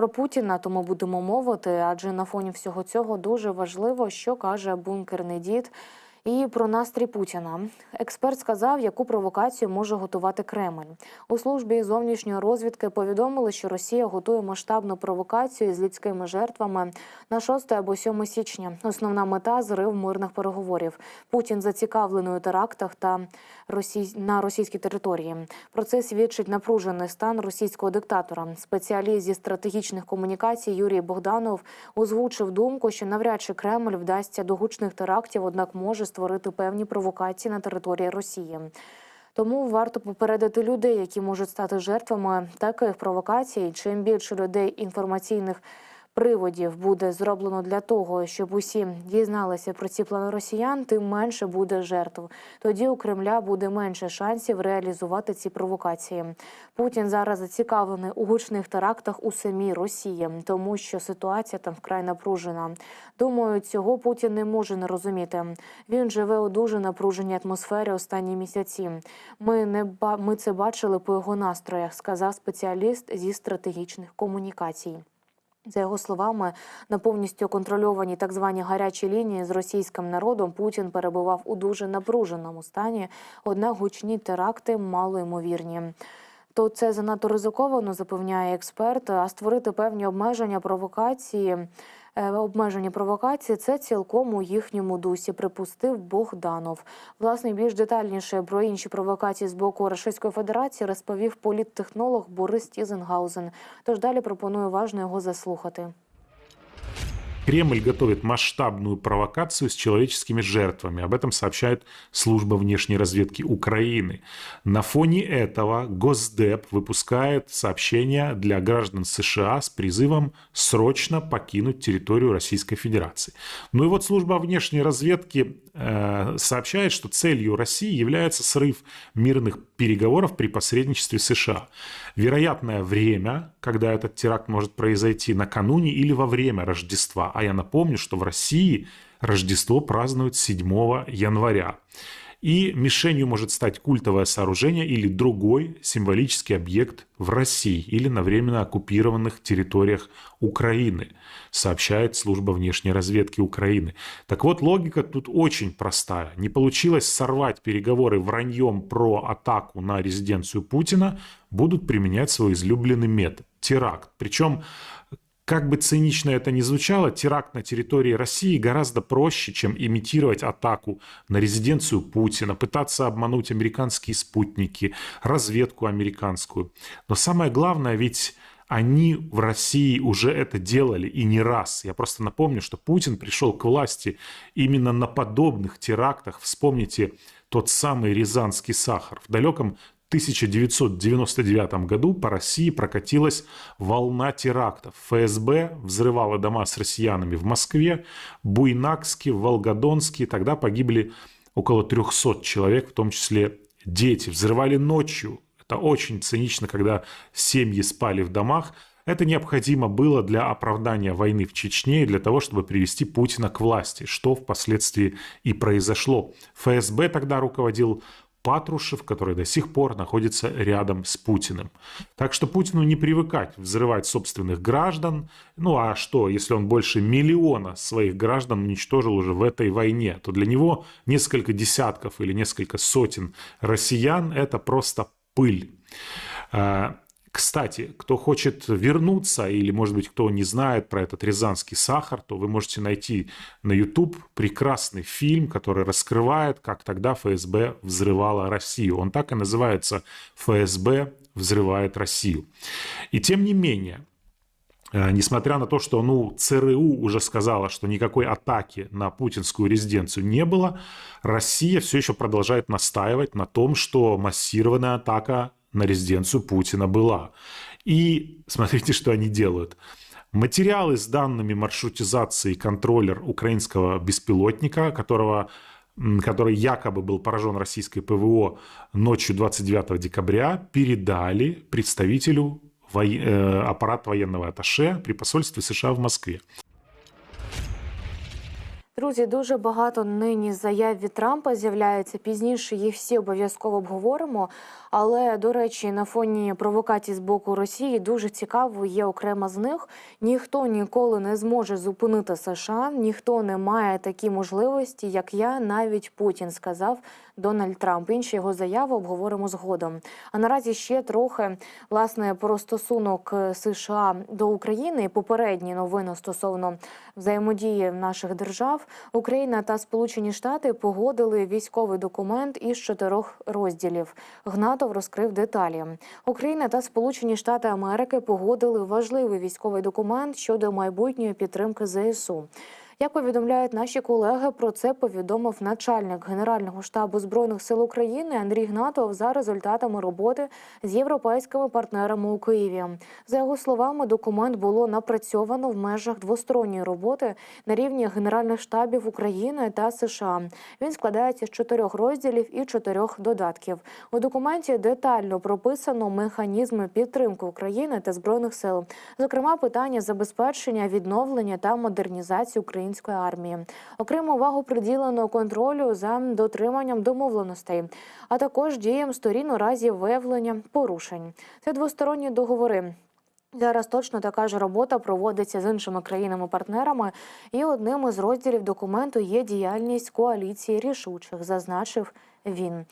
про Путіна, тому будемо мовити. Адже на фоні всього цього дуже важливо, що каже бункерний дід. І про настрій Путіна експерт сказав, яку провокацію може готувати Кремль. У службі зовнішньої розвідки повідомили, що Росія готує масштабну провокацію з людськими жертвами на 6 або 7 січня. Основна мета зрив мирних переговорів. Путін зацікавлений у терактах та росій... на російській території. Про це свідчить напружений стан російського диктатора. Спеціаліст зі стратегічних комунікацій Юрій Богданов озвучив думку, що навряд чи Кремль вдасться до гучних терактів, однак може створити певні провокації на території Росії. Тому варто попередити людей, які можуть стати жертвами таких провокацій. Чим більше людей інформаційних приводів буде зроблено для того, щоб усі дізналися про ці плани росіян, тим менше буде жертв. Тоді у Кремля буде менше шансів реалізувати ці провокації. Путін зараз зацікавлений у гучних терактах у самій Росії, тому що ситуація там вкрай напружена. Думаю, цього Путін не може не розуміти. Він живе у дуже напруженій атмосфері останні місяці. Ми не ба- ми це бачили по його настроях, сказав спеціаліст зі стратегічних комунікацій. За його словами, на повністю контрольованій так званій гарячій лінії з російським народом Путін перебував у дуже напруженому стані. Однак гучні теракти мало ймовірні. То це занадто ризиковано, запевняє експерт. А створити певні обмеження провокації. Е, Обмеження провокації це цілком у їхньому дусі, припустив Богданов. Власне, більш детальніше про інші провокації з боку Російської Федерації розповів політтехнолог Борис Тізенгаузен. Тож далі пропоную уважно його заслухати. Кремль готовит масштабную провокацию с человеческими жертвами. Об этом сообщает служба внешней разведки Украины. На фоне этого Госдеп выпускает сообщение для граждан США с призывом срочно покинуть территорию Российской Федерации. Ну и вот служба внешней разведки э, сообщает, что целью России является срыв мирных переговоров при посредничестве США. Вероятное время, когда этот теракт может произойти накануне или во время Рождества. А я напомню, что в России Рождество празднуют 7 января. И мишенью может стать культовое сооружение или другой символический объект в России или на временно оккупированных территориях Украины, сообщает служба внешней разведки Украины. Так вот, логика тут очень простая. Не получилось сорвать переговоры враньем про атаку на резиденцию Путина, будут применять свой излюбленный метод – теракт. Причем как бы цинично это ни звучало, теракт на территории России гораздо проще, чем имитировать атаку на резиденцию Путина, пытаться обмануть американские спутники, разведку американскую. Но самое главное, ведь они в России уже это делали и не раз. Я просто напомню, что Путин пришел к власти именно на подобных терактах. Вспомните тот самый рязанский сахар. В далеком 1999 году по России прокатилась волна терактов. ФСБ взрывала дома с россиянами в Москве, Буйнакске, Волгодонске. Тогда погибли около 300 человек, в том числе дети. Взрывали ночью. Это очень цинично, когда семьи спали в домах. Это необходимо было для оправдания войны в Чечне и для того, чтобы привести Путина к власти, что впоследствии и произошло. ФСБ тогда руководил Патрушев, который до сих пор находится рядом с Путиным. Так что Путину не привыкать взрывать собственных граждан. Ну а что, если он больше миллиона своих граждан уничтожил уже в этой войне, то для него несколько десятков или несколько сотен россиян – это просто пыль. Кстати, кто хочет вернуться или, может быть, кто не знает про этот рязанский сахар, то вы можете найти на YouTube прекрасный фильм, который раскрывает, как тогда ФСБ взрывала Россию. Он так и называется «ФСБ взрывает Россию». И тем не менее, э, Несмотря на то, что ну, ЦРУ уже сказала, что никакой атаки на путинскую резиденцию не было, Россия все еще продолжает настаивать на том, что массированная атака на резиденцию Путина была. И смотрите, что они делают. Материалы с данными маршрутизации контроллер украинского беспилотника, которого который якобы был поражен российской ПВО ночью 29 декабря, передали представителю воe- э, аппарата военного атташе при посольстве США в Москве. Друзі, дуже багато нині заяв від Трампа з'являється. Пізніше їх всі обов'язково обговоримо. Але до речі, на фоні провокацій з боку Росії дуже цікаво є окрема з них. Ніхто ніколи не зможе зупинити США, ніхто не має такі можливості, як я, навіть Путін сказав Дональд Трамп. Інші його заяви обговоримо згодом. А наразі ще трохи власне про стосунок е, США до України. Попередні новини стосовно взаємодії наших держав. Україна та Сполучені Штати погодили військовий документ із чотирьох розділів. Гнатов розкрив деталі. Україна та Сполучені Штати Америки погодили важливий військовий документ щодо майбутньої підтримки ЗСУ. Як повідомляють наші колеги, про це повідомив начальник Генерального штабу збройних сил України Андрій Гнатов за результатами роботи з європейськими партнерами у Києві. За його словами, документ було напрацьовано в межах двосторонньої роботи на рівні генеральних штабів України та США. Він складається з чотирьох розділів і чотирьох додатків. У документі детально прописано механізми підтримки України та збройних сил, зокрема питання забезпечення, відновлення та модернізації української армії. Окрему увагу приділено контролю за дотриманням домовленостей, а також діям сторін у разі виявлення порушень. Це двосторонні договори. Зараз точно така ж робота проводиться з іншими країнами-партнерами, і одним із розділів документу є діяльність коаліції рішучих, зазначив він.